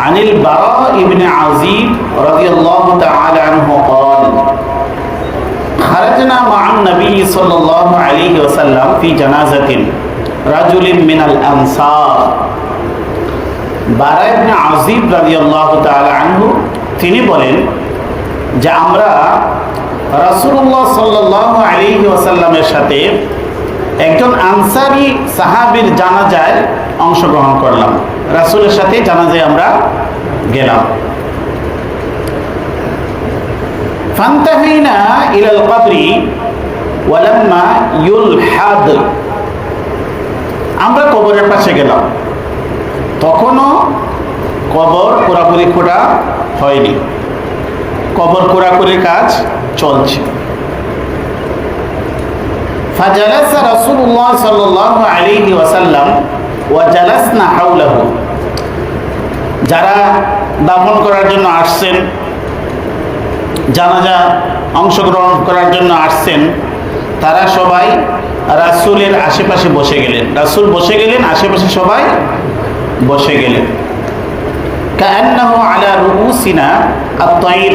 عن البراء بن عزيز رضي الله تعالى عنه قال خرجنا مع النبي صلى الله عليه وسلم في جنازة رجل من الأنصار বারা ইবনে আজিব রাদিয়াল্লাহু তাআলা আনহু তিনি বলেন যে আমরা রাসূলুল্লাহ সাল্লাল্লাহু আলাইহি ওয়াসাল্লামের সাথে একজন আনসারি সাহাবীর জানাজায় অংশগ্রহণ করলাম। রাসুলের সাথে জানাজে আমরা গেলাম। ফান্তাহিনা ইলাল কবরি ওয়ালাম্মা ইউলহাদ। আমরা কবরের পাশে গেলাম। তখনও কবর কোরাকুরি খোঁড়া হয়নি। কবর কোরাকুরির কাজ চলছে। ফাজালাসা রাসূলুল্লাহ সাল্লাল্লাহু আলাইহি ওয়াসাল্লাম ওয়াজালাসনা হাউলাহু যারা দাফন করার জন্য আসছেন, জানাজা অংশগ্রহণ করার জন্য আসছেন, তারা সবাই রাসুলের আশেপাশে বসে গেলেন। রাসুল বসে গেলেন, আশেপাশে সবাই বসে গেলেন। কান্নাহ আলা রুকু সিনা আর তৈর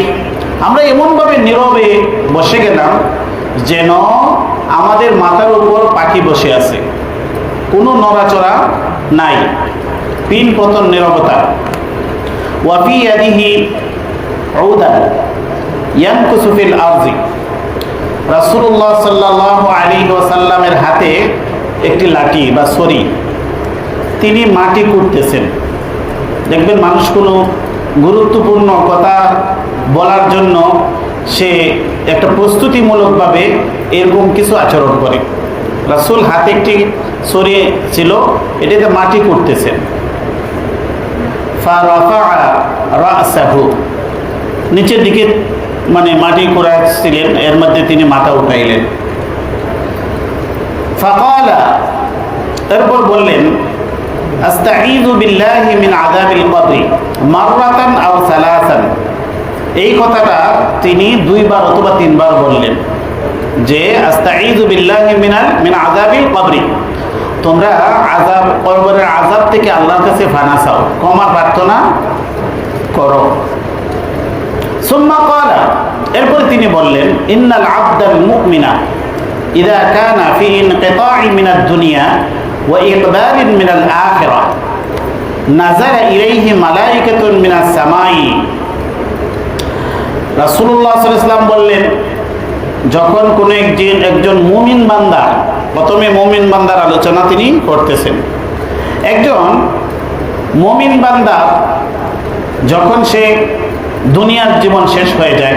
আমরা এমনভাবে নীরবে বসে গেলাম যেন আমাদের মাথার উপর পাখি বসে আছে। কোনো নড়াচড়া নাই। পিন পতন নীরবতা। ওয়াফি ইয়াদিহি উদান ইয়ানকুসু ফিল আরজি। রাসূলুল্লাহ সাল্লাল্লাহু আলাইহি ওয়াসাল্লামের হাতে একটি লাঠি বা ছড়ি তিনি মাটি কুটতেছেন। দেখবেন মানুষ কোনো গুরুত্বপূর্ণ কথা বলার জন্য সে একটা প্রস্তুতিমূলকভাবে এরকম কিছু আচরণ করে। রাসুল হাতে একটি সরিয়ে ছিল এটাতে মাটি করতেছেন নিচের দিকে মানে মাটি করাচ্ছিলেন, এর মধ্যে তিনি মাথা উঠাইলেন। ফাকালা এরপর বললেন এই কথাটা তিনি দুইবার অথবা তিনবার বললেন। যে আজাবি তোমরা আজাব কবরের আজাব থেকে আল্লাহর কাছে ফানা চাও। ক্ষমা প্রার্থনা করো। সুম্মা করা এরপরে তিনি বললেন, ইন্নাল আব্দাল মুকমিনা ইদা কানা ফি ইনকিতাই মিনাদ দুনিয়া ওয়া ইকবালিন মিনাল আখিরাহ নাযারা ইলাইহি মালাইকাতুন মিনাস সামাই। রাসূলুল্লাহ সাল্লাল্লাহু আলাইহি বললেন যখন কোনো একজন একজন মুমিন বান্দা, প্রথমে মুমিন বান্দার আলোচনা তিনি করতেছেন। একজন মুমিন বান্দা যখন সে দুনিয়ার জীবন শেষ হয়ে যায়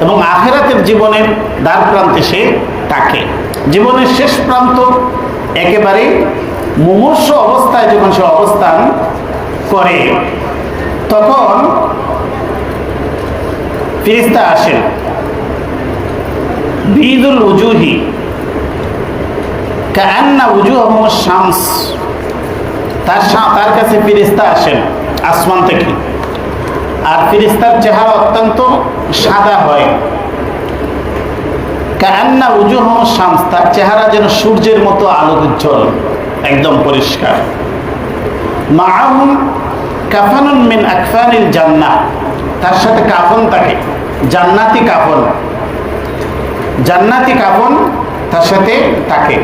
এবং আখেরাতের জীবনের দ্বার প্রান্তে সে থাকে। জীবনের শেষ প্রান্ত একেবারে মুমূর্ষ অবস্থায় যখন সে অবস্থান করে, তখন ফিরিস্তা আসেন। বিদুল উজুহি। উজু শামস। তার তার কাছে ফিরিস্তা আসেন আসমান থেকে। আর ফিরিস্তার চেহারা অত্যন্ত সাদা হয়। কান্না উজুহ শামস, তার চেহারা যেন সূর্যের মতো আলো উজ্জ্বল একদম পরিষ্কার। মাহুম কাফানুন মিন আকফানিল তার সাথে কাফন থাকে, জান্নাতি কাফন। জান্নাতি কাফন তার সাথে থাকে।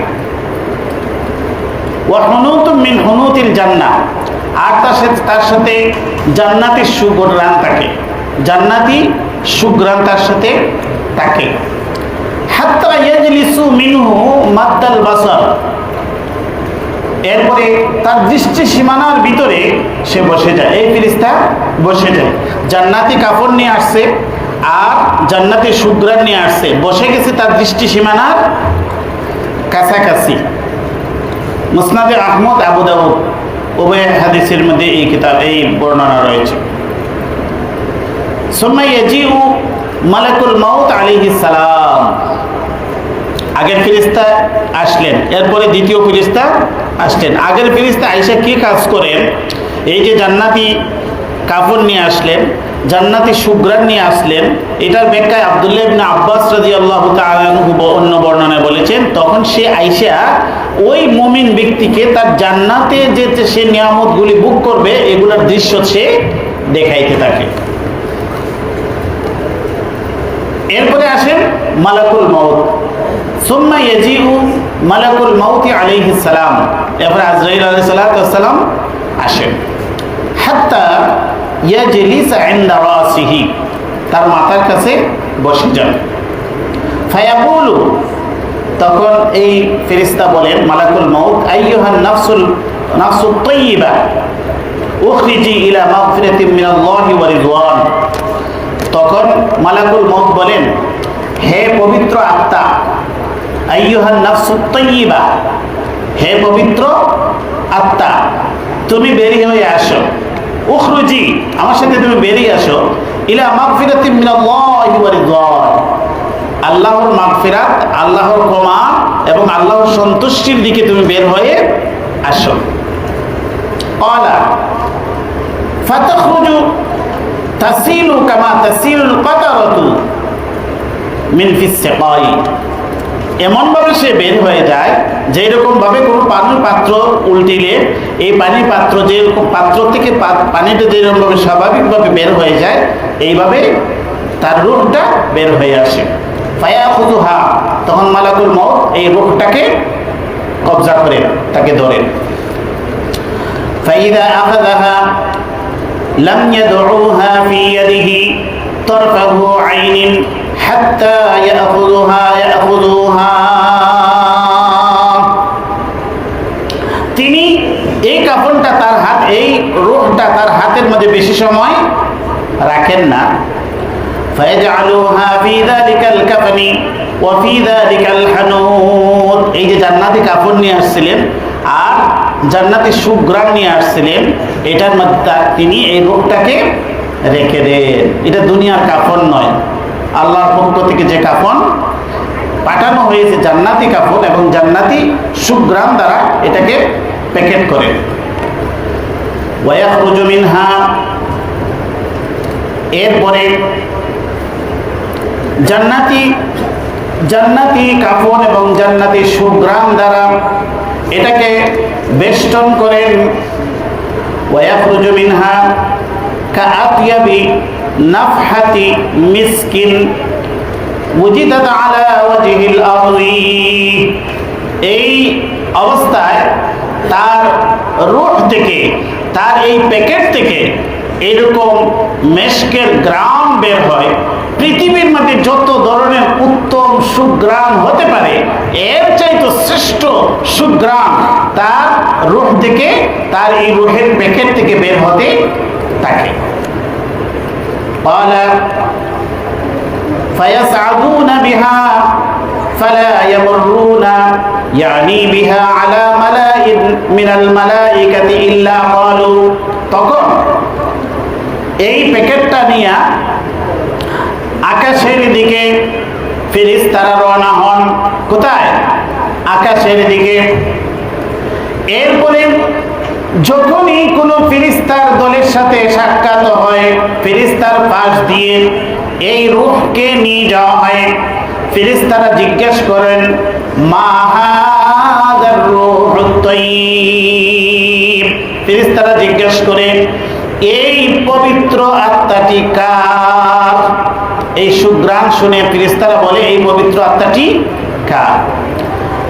মিন হুনুতিল জান্নাহ। আর তার সাথে তার সাথে জান্নাতি সুগ্রাণ থাকে। জান্নাতি সুগ্রাণ তার সাথে থাকে। এরপরে তার দৃষ্টি সীমানার ভিতরে সে বসে যায়। এই ফিরিস্তা বসে যায়। জান্নাতি কাপড় নিয়ে আসছে। আর জান্নাতি সুগ্রাণ নিয়ে আসছে। বসে গেছে তার দৃষ্টি সীমানার কাছাকাছি। মুসনাদে আহমদ, আবু দাউদ, উভয় হাদিসের মধ্যে এই কিতাব, এই বর্ণনা রয়েছে। সোম্মাই ইয়াজিউ মালাকুল মাউত আলাইহিস সালাম। আগের ফিরিস্তা আসলেন, এরপরে দ্বিতীয় ফিরিস্তা আসলেন। আগের ফিরিস্তা আইসা কি কাজ করেন? এই যে জান্নাতি কাপড় নিয়ে আসলেন জান্নাতি সুগ্রান নিয়ে আসলেন। এটার ব্যাখ্যায় আবদুল্লাহ ইবনে আব্বাস তাআলা আনহু অন্য বর্ণনায় বলেছেন, তখন সে আইসা ওই মুমিন ব্যক্তিকে তার জান্নাতে যে সে নিয়ামতগুলি বুক করবে, এগুলোর দৃশ্য সে দেখাইতে থাকে। এরপরে আসেন মালাকুল মাউত। সুম্মা ইয়াজিউ মালাকুল মাউতি আলাইহিস সালাম। এরপরে আজরাইল আলাইহিস সালাম আসেন। তার মাথার কাছে বসে যান। ফায়াকুলু, তখন এই ফেরিস্তা বলেন, মালাকুল মাউত, আইয়ুহান তখন মালাকুল মউত বলেন, হে পবিত্র আত্মা হে পবিত্র আত্মা, তুমি বেরিয়ে হয়ে আসো। উখরুজি, আমার সাথে তুমি বেরিয়ে আসো। ইলা মাগফিরাতি মিনাল্লাহি ওয়া রিদওয়ান। আল্লাহর মাগফিরাত, আল্লাহর ক্ষমা এবং আল্লাহর সন্তুষ্টির দিকে তুমি বের হয়ে আসো। ক্বালা, ফাতখরুজু তাসিলু কামা তাসিলুল কাতারাতু মিন ফিস সিকাই এমনভাবে সে বের হয়ে যায় যেই রকমভাবে কোনো পানির পাত্র উল্টিলে এই পানি পাত্র যেরকম পাত্র থেকে পানিটা যেরকমভাবে স্বাভাবিকভাবে বের হয়ে যায় এইভাবে তার রোগটা বের হয়ে আসে। ফায়া হা তখন মালাকুল মত এই রোগটাকে কবজা করে তাকে ধরেন ফাইদা লাম ইয়াদউহা ফি ইয়াদিহি আইনিন حتى يأخذها يأخذوها তিনি এই কাপড়টা তার হাত এই রোহটা তার হাতের মধ্যে বেশি সময় রাখেন না فيجعلوها في ذلك الكفن وفي ذلك الحنوط এই যে জান্নাতি কাপড় নিয়ে আসছিলেন আর জান্নাতি সুগ্রাম নিয়ে আসছিলেন এটার মধ্যে তা- তিনি এই রোগটাকে রেখে দেন এটা দুনিয়ার কাফন নয় আল্লাহর পক্ষ থেকে যে কাফন পাঠানো হয়েছে, জান্নাতি কাফন এবং জান্নাতি সুগ্রাম দ্বারা এটাকে প্যাকেট করে। মিনহা। এরপরে জান্নাতি জান্নাতি কাফন এবং জান্নাতি সুগ্রাম দ্বারা এটাকে বেষ্টন করেন ওয়াখরুজু মিনহা। কাআতিয়াবি নাফহাতি মিসকিন উজিদাত আলা ওয়াজহিল আরদি এই অবস্থায় তার রুহ থেকে, তার এই প্যাকেট থেকে এরকম মেশকের গ্রাম বের হয়। পৃথিবীর মধ্যে যত ধরনের উত্তম সুগ্রাম হতে পারে, এর চাইতে শ্রেষ্ঠ সুগ্রাম তার রুহ থেকে, তার এই রুহের প্যাকেট থেকে বের হতে থাকে। قال فيسعدون بها فلا يمرون يعني بها على ملائ من الملائكة إلا قالوا তখন এই প্যাকেটটা নিয়ে আকাশের দিকে ফিরিস তারা রওনা হন কোথায় আকাশের দিকে এরপরে যখনই কোনো ফিরিস্তার দলের সাথে সাক্ষাৎ হয়, ফিরিস্তার পাশ দিয়ে এই রূহকে নিয়ে যাওয়া হয়। ফিরিস্তারা জিজ্ঞেস করেন ফিরিস্তারা জিজ্ঞেস করে, এই পবিত্র আত্মাটি কার? এই সুগ্রাম শুনে ফিরিস্তারা বলে, এই পবিত্র আত্মাটি কার?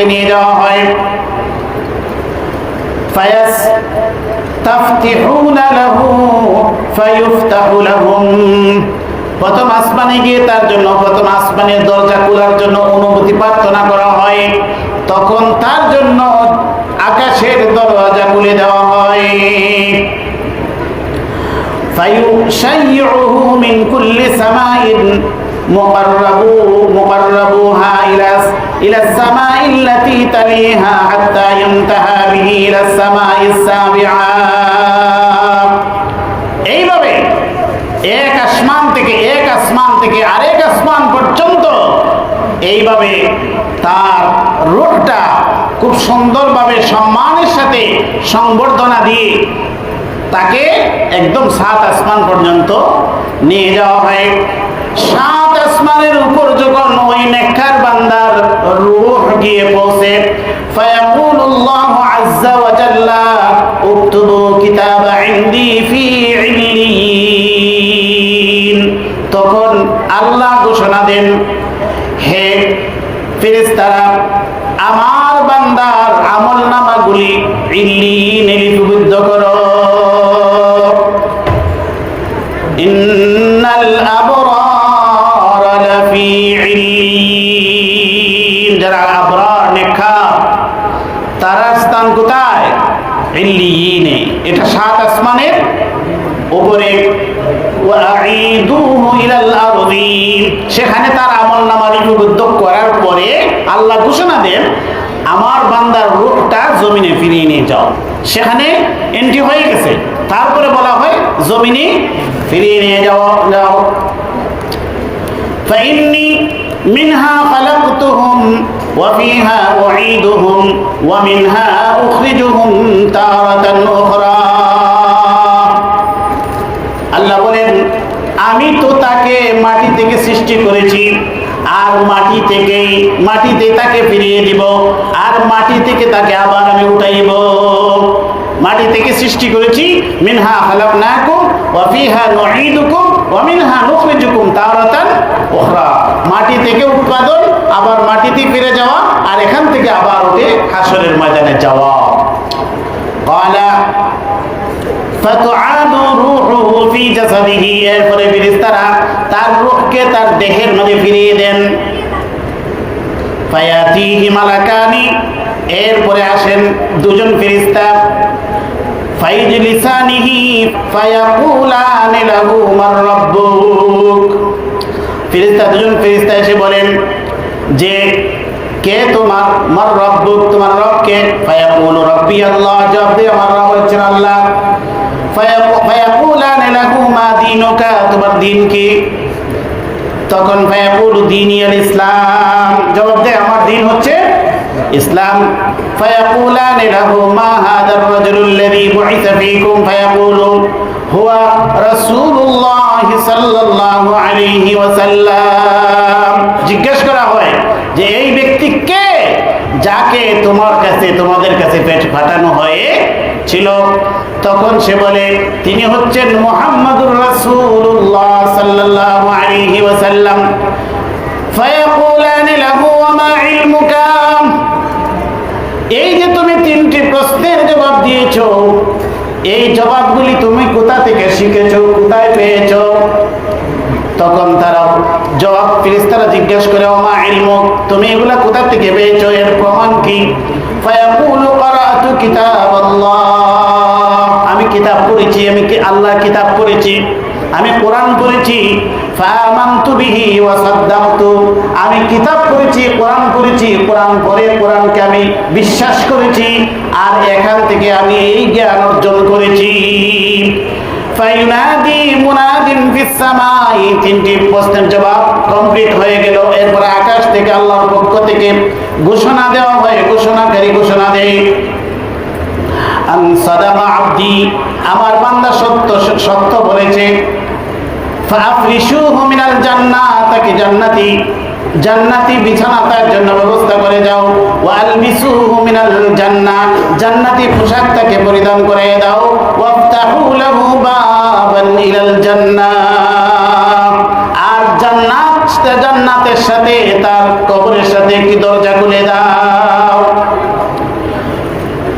তাকে নিয়ে যাওয়া হয়। ফায়াস তাফতিহুনা লাহু লাহুম। প্রথম আসমানে গিয়ে তার জন্য, প্রথম আসমানের দরজা খোলার জন্য অনুমতি প্রার্থনা করা হয়। তখন তার জন্য আকাশের দরজা খুলে দেওয়া হয়। ফায়ুশাইয়ুহু মিন কুল্লি সামাইন মুকাররাবু মুকাররাবুহা ইলা ইলা এইভাবে এক আসমান থেকে এক আসমান থেকে আরেক আসমান পর্যন্ত এইভাবে তার রোগটা খুব সুন্দরভাবে সম্মানের সাথে সংবর্ধনা দিয়ে তাকে একদম সাত আসমান পর্যন্ত নিয়ে যাওয়া হয়। সাত কবরের উপর যখন ওই নেককার বান্দার রূহ গিয়ে পৌঁছে, ফায়াকুলুল্লাহু আজ্জা ওয়া জাল্লা, উক্তুবু কিতাব ইনদি ফি ইলিন তখন আল্লাহ ঘোষণা দেন, হে ফেরেশতারা, আমার বান্দার আমলনামাগুলি ইলিনে লিপিবদ্ধ করো। এটা সাত আসমানের উপরে। সেখানে তার আমল নামা লিপিবদ্ধ করার পরে আল্লাহ ঘোষণা দেন, আমার বান্দার রূপটা জমিনে ফিরিয়ে নিয়ে যাও। সেখানে এন্ট্রি হয়ে গেছে। তারপরে বলা হয়, জমিনে ফিরিয়ে নিয়ে যাও যাও। মিনহা খালাকতুহুম وفيها أعيدهم ومنها أخرجهم تارة أخرى আল্লাহ বলেন আমি তো তাকে মাটি থেকে সৃষ্টি করেছি আর মাটি থেকেই মাটিতে তাকে ফিরিয়ে দিব আর মাটি থেকে তাকে আবার আমি উঠাইব মাটি থেকে সৃষ্টি করেছি মিনহা খালাকনাকুম ওয়া ফিহা নুঈদুকুম ওয়া মিনহা নুখরিজুকুম তারাতান উখরা মাটি থেকে উৎপাদন হাসরের ময়দানে যাওয়া। কয়লা এরপরে ফিরিস্তারা তার রুখকে তার দেহের মধ্যে ফিরিয়ে দেন। হিমালাকানি এরপরে আসেন দুজন ফিরিস্তা ফাইজলিসানিহি দুজন ফেরেশতা এসে বলেন যে কে তোমার মার রব্বুক তোমার রব কে ফায়াকুল রব্বি আল্লাহ, জবাব দিয়ে আমার রব হচ্ছেন আল্লাহ ফায়াকুলান লাহু মা দীনুকা, তোমার দিন কি? তখন ফায়াকুল দীনি আল ইসলাম, জবাব দেয় আমার দিন হচ্ছে ইসলাম। ফায়াকুলান লাহু মা হাদার রাজুলুল্লাযী বুইসা ফীকুম, ফায়াকুলু হুয়া রাসূলুল্লাহ সাল্লাল্লাহু আলাইহি ওয়াসাল্লাম। জিজ্ঞেস করা হয় যে এই ব্যক্তি কে যাকে তোমার কাছে, তোমাদের কাছে পেট ফাটানো হয়ে ছিল? তখন সে বলে, তিনি হচ্ছেন মোহাম্মদুর রাসূলুল্লাহ সাল্লাল্লাহু আলাইহি ওয়াসাল্লাম। ফায়াকুলানি লাহু ওয়া মা এই যে তুমি তিনটি প্রশ্নের জবাব দিয়েছ, এই জবাবগুলি তুমি কোথা থেকে শিখেছো, কোথায় পেয়েছ? তখন তারা জবাব ফিরিস্তারা জিজ্ঞেস করে, ওমা ইলমু, তুমি এগুলা কোথা থেকে পেয়েছ? এর প্রমাণ কি? ফায়াকুলু ক্বারাতু আমি কিতাব পড়েছি, আমি কি আল্লাহ কিতাব পড়েছি? আমি কোরআন পড়েছি। ফামানতু বিহি ওয়া আমি কিতাব পড়েছি, কোরআন পড়েছি। কোরআন পড়ে, কোরআনকে আমি বিশ্বাস করেছি। আর এখান থেকে আমি এই জ্ঞান অর্জন করেছি। ফাইনাদি মুনাদিন ফিস সামাই তিনটি প্রশ্নের জবাব কমপ্লিট হয়ে গেল। এরপরে আকাশ থেকে আল্লাহর পক্ষ থেকে ঘোষণা দেওয়া হয়। ঘোষণাকারী ঘোষণা দেয়, আন সাদামা আব্দি, আমার বান্দা সত্য সত্য বলেছে ফাফরিশুহু মিনাল জান্নাহ তাকে জান্নাতি? জান্নাতি বিছানা তার জন্য ব্যবস্থা করে যাও ওয়াল বিসুহু মিনাল জান্নাহ জান্নাতি পোশাক তাকে পরিধান করে দাও। ওয়াফতাহু লাহু বাবান ইলাল জান্নাহ আর জান্নাত জান্নাতের সাথে তার কবরের সাথে একটি দরজা খুলে দাও।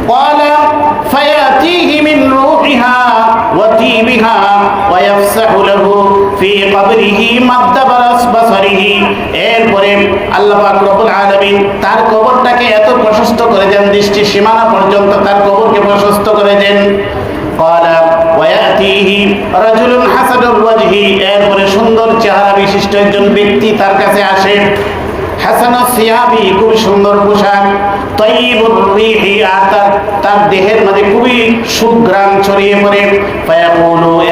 ক্বালা, ফায়াতিহি মিন রূহিহা ওয়া তিবিহা ওয়া ইফসাহু লাহু। ফি কবরিহি মাদ্দাবারাস বাসারিহি। এরপরে তার কবরটাকে এত প্রশস্ত করে দেন দৃষ্টি সীমানা পর্যন্ত তার কবরকে প্রশস্ত করে দেন। এরপরে সুন্দর চেহারা বিশিষ্ট একজন ব্যক্তি তার কাছে আসে। খুব সুন্দর পোশাক তার তার দেহের মাঝে খুবই সুগ্রাম ছড়িয়ে পড়ে।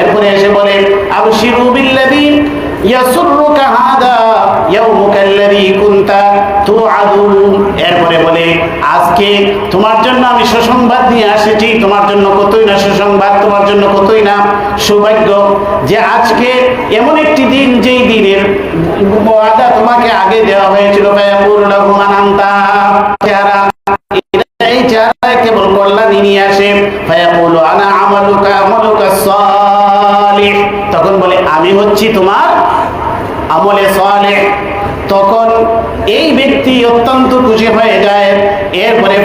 এরপরে এসে বলে, আবশিরু এরপরে বলে, আজকে তোমার জন্য আমি সুসংবাদ নিয়ে এসেছি তোমার জন্য কতই না সুসংবাদ, তোমার জন্য কতই না সৌভাগ্য যে আজকে এমন একটি দিন, যেই দিনের ওয়াদা তোমাকে আগে দেওয়া হয়েছিল। ফায়াকুলু লাহু আনতা চেহারা এই চেহারা কেবল নিয়ে আসে। ফায়াকুলু আনা আমালুকা আমালুকা সালিহ। তখন বলে, আমি হচ্ছি তোমার আমলে সালেহ তখন এই ব্যক্তি অত্যন্ত খুশি হয়ে যায়। এরপরে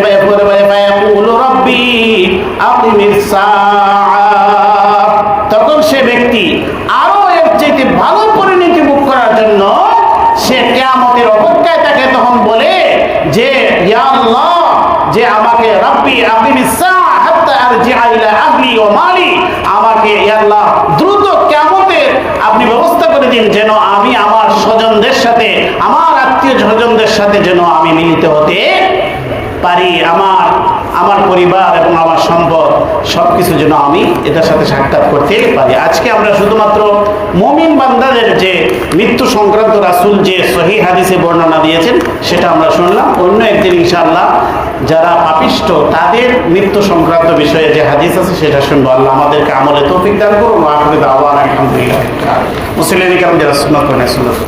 তখন সে ব্যক্তি আরও এর চাইতে ভালো পরিণতি মুখ করার জন্য সে কেয়ামতের অপেক্ষায় তাকে তখন বলে যে আল্লাহ, যে আমাকে রব্বি, আপনি আমাকে, ইয়া আল্লাহ দ্রুত কিয়ামতের আপনি ব্যবস্থা করে দিন যেন আমি আমার স্বজনদের সাথে, আমার আত্মীয় স্বজনদের সাথে যেন আমি মিলিত হতে পারি, আমার আমার পরিবার এবং আমার সম্পদ সব কিছু যেন আমি এদের সাথে সাক্ষাৎ করতে পারি। আজকে আমরা শুধুমাত্র মমিন বান্দাদের যে মৃত্যু সংক্রান্ত রাসুল যে সহি হাদিসে বর্ণনা দিয়েছেন, সেটা আমরা শুনলাম। অন্য একদিন ইনশাআল্লাহ যারা পাপিষ্ট, তাদের মৃত্যু সংক্রান্ত বিষয়ে যে হাদিস আছে, সেটা শুনব। আল্লাহ আমাদেরকে আমলে তৌফিক দান করুন। আলহামদুলিল্লাহ। মুসলিম কারণ যারা সুন্নত করেন সুন্নত।